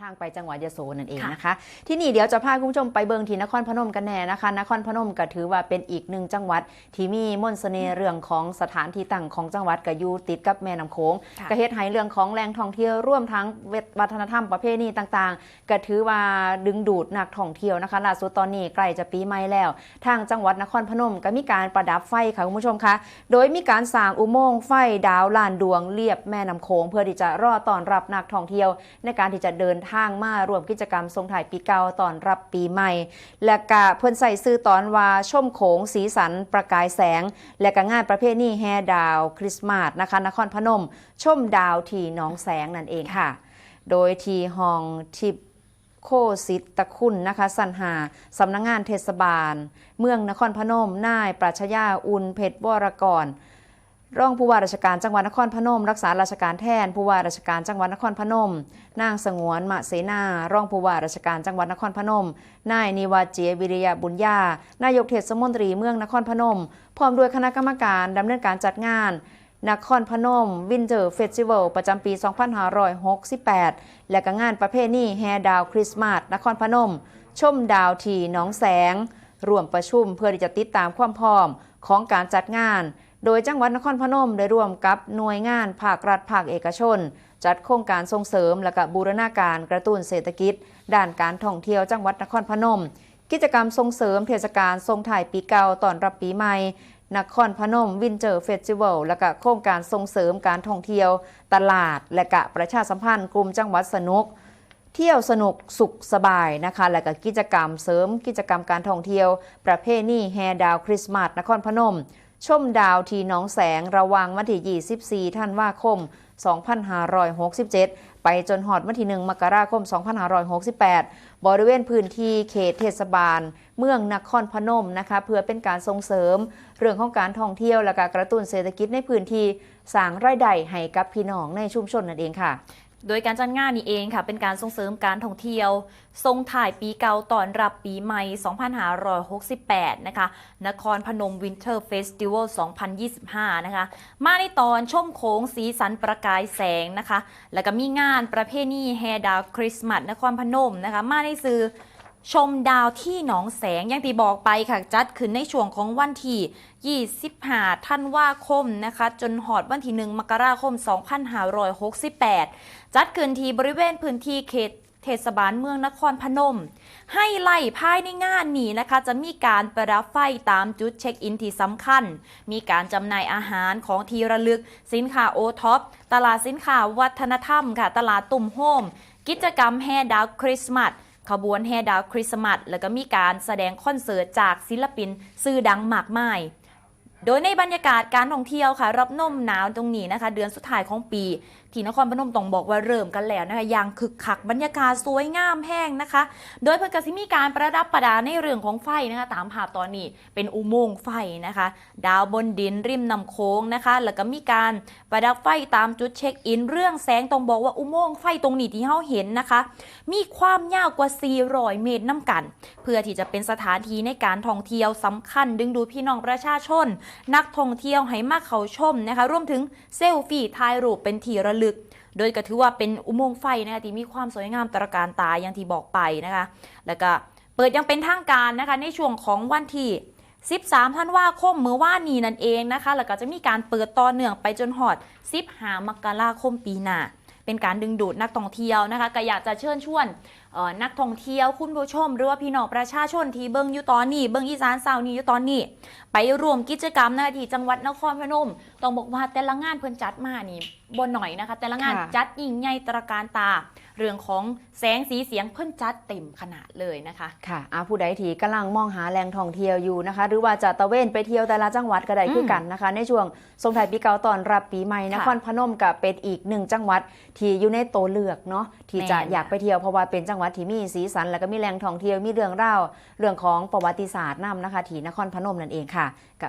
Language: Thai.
ทางไปจังหวัดยโสนั่นเองนะคะ ที่นี่เดี๋ยวจะพาคุณผู้ชมไปเบิงที่นครพนมกันแน่นะคะนครพนมก็ถือว่าเป็นอีกหนึ่งจังหวัด ที่มีมนต์เสน่ห์เรื่องของสถานที่ตั้งของจังหวัดก็อยู่ติดกับแม่น้ำโขงค่ะก็เฮ็ดให้เรื่องของแหล่งท่องเที่ยวร่วมทั้งวัฒนธรรมประเพณีต่างๆก็ถือว่าดึงดูดนักท่องเที่ยวนะคะล่าสุดตอนนี้ใกล้จะปีใหม่แล้ว ทางจังหวัดนครพนมก็มีการประดับไฟค่ะคุณผู้ชมคะโดยมีการสร้างอุโมงค์ไฟดาวลานดวงเรียบแม่น้ำโขงเพื่อที่จะรอต้อนรับนักท่องเที่ยว ในการที่จะเดินทางมารวมกิจกรรมทรงถ่ายปีเก่าตอนรับปีใหม่ และกะเพิ่นใส่ซื้อตอนว่าชมโขงสีสันประกายแสง และก็งานประเภทนี้แฮดาว คริสต์มาสนะคะนครพนม ชมดาวที่น้องแสงนั่นเองค่ะ โดยทีห้องทิพโคสิตตะคุณนะคะสันหาสำนักงงานเทศบาล เมืองนครพนมนายปรัชญาอุลเพชรวรกร รองผู้ว่าราชการจังหวัดนครพนม รักษาราชการแทนผู้ว่าราชการจังหวัดนครพนม นางสงวนมะเสนารองผู้ว่าราชการจังหวัดนครพนม นายนิวาเจวิริยบุญญา นายกเทศมนตรีเมืองนครพนม พร้อมด้วยคณะกรรมการดำเนินการจัดงานนครพนม วินเ t อร์เฟสติวัลประจำปี 2568 และก็งานประเภทนี้แฮดาวคริสต์มาสนครพนม ชมดาวทีน้องแสงรวมประชุมเพื่อที่จะติดตามความพร้อมของการจัดงาน โดยจังหวัดนครพนมได้ร่วมกับหน่วยงานภาครัฐภาคเอกชน จัดโครงการส่งเสริมและก็บูรณาการกระตุ้นเศรษฐกิจ ด้านการท่องเที่ยวจังหวัดนครพนม กิจกรรมส่งเสริมเทศกาลทรงถ่ายปีเก่าต้อนรับปีใหม่นครพนมวินเจอร์เฟสติวัลและก็โครงการส่งเสริมการท่องเที่ยว ตลาด และกะประชาสัมพันธ์กลุ่มจังหวัดสนุก เที่ยวสนุกสุขสบายนะคะ และก็กิจกรรมเสริมกิจกรรมการท่องเที่ยว ประเพณีแฮดาวคริสต์มาสนครพนม ชมดาวที่น้องแสงระวังวันที่24ธันว่าคม 2567 ไปจนหอดวันที่1มกราคม 2568 บริเวณพื้นที่เขตเทศบาล เมืองนครพนมนะคะ เพื่อเป็นการส่งเสริม เรื่องของการท่องเที่ยวและการกระตุ้นเศรษฐกิจในพื้นที่สร้างรายได้ให้กับพี่น้องในชุมชนนั่นเองค่ะ โดยการจัดงานนี้เองค่ะ เป็นการส่งเสริมการท่องเที่ยวทรงถ่ายปีเก่าต้อนรับปีใหม่ 2568 นะคะ นครพนมวินเทอร์เฟสติวัล 2025 นะคะ มาในตอนชมโค้งสีสันประกายแสงนะคะ แล้วก็มีงานประเพณีแฮดาวคริสต์มาสนครพนมนะคะ มาในสื่อ ชมดาวที่หนองแสงย่างที่บอกไปค่ะ จัดขึ้นในช่วงของวันที่25ธันวาคมนะคะ จนหอดวันที่ 1 มกราคม 2568 จัดขึ้นที่บริเวณพื้นที่เขตเทศบาลเมืองนครพนม ให้ไล่ภายในงานนี้นะคะ จะมีการประดับไฟตามจุดเช็คอินที่สำคัญ มีการจำหน่ายอาหารของทีระลึก สินค้าโอท็อปตลาดสินค้าวัฒนธรรมค่ะ ตลาดตุ่มโฮม กิจกรรมแฮดาวคริสต์มาส ขบวนแห่ดาวคริสต์มาสแล้วก็มีการแสดงคอนเสิร์ตจากศิลปิน ซื่อดังมากมาย โดยในบรรยากาศการท่องเที่ยวค่ะ รับนมหนาวตรงนี้นะคะ เดือนสุดท้ายของปี ที่นครพนมต้องบอกว่าเริ่มกันแล้วนะคะอย่างคึกคักบรรยากาศสวยงามแห้งนะคะ โดยเพื่อนกสิมีการประดับประดาในเรื่องของไฟนะคะตามภาพตอนนี้เป็นอุโมงค์ไฟนะคะ ดาวบนดินริมน้ำโค้งนะคะ แล้วก็มีการประดับไฟตามจุดเช็คอิน เรื่องแสงต้องบอกว่าอุโมงค์ไฟตรงนี้ที่เราเห็นนะคะ มีความยาวกว่า 400 เมตรน้ำกัน เพื่อที่จะเป็นสถานที่ในการท่องเที่ยวสำคัญ ดึงดูดพี่น้องประชาชนนักท่องเที่ยวให้มาเขาชมนะคะรวมถึงเซลฟี่ถ่ายรูปเป็นที่ระลึก โดยก็ถือว่าเป็นอุโมงค์ไฟนะคะที่มีความสวยงามตระการตาอย่างที่บอกไปนะคะ แล้วก็เปิดยังเป็นทางการนะคะในช่วงของวันที่13ธันวาคมเมื่อว่านี้นั่นเองนะคะ แล้วก็จะมีการเปิดต่อเนื่องไปจนหอด 15 มกราคมปีหน้าเป็นการดึงดูดนักท่องเที่ยวนะคะก็อยากจะเชิญชวน นักท่องเที่ยวคุณผู้ชม หรือว่าพี่น้องประชาชนที่เบิ่งอยู่ตอนนี้ เบิ่งอีสานเสาร์นี้อยู่ตอนนี้ ไปร่วมกิจกรรมนะคะที่จังหวัดนครพนมต้องบอกว่าแต่ละงานเพิ่นจัดมานี่บนหน่อยนะคะ แต่ละงานค่ะจัดยิ่งใหญ่ตระการตา เรื่องของแสงสีเสียงเพิ่นจัดเต็มขนาดเลยนะคะค่ะอาผู้ใดที่กำลังมองหาแหล่งท่องเที่ยวอยู่นะคะ หรือว่าจะตะเวนไปเที่ยวแต่ละจังหวัดก็ได้อืมคือกันนะคะ ในช่วงสงท้ายปีเก่าตอนรับปีใหม่นค่ะครพนมกับเป็นอีกหนึ่งจังหวัดที่อยู่ในโตวเลือกเนาะที่จะแม่นอยากไปเที่ยวเพราะว่าเป็นจังหวัดที่มีสีสัน แล้วก็มีแหล่งท่องเที่ยวมีเรื่องเล่าเรื่องของประวัติศาสตร์นํนะคะที่นครพนมนั่นเองค่ะกับ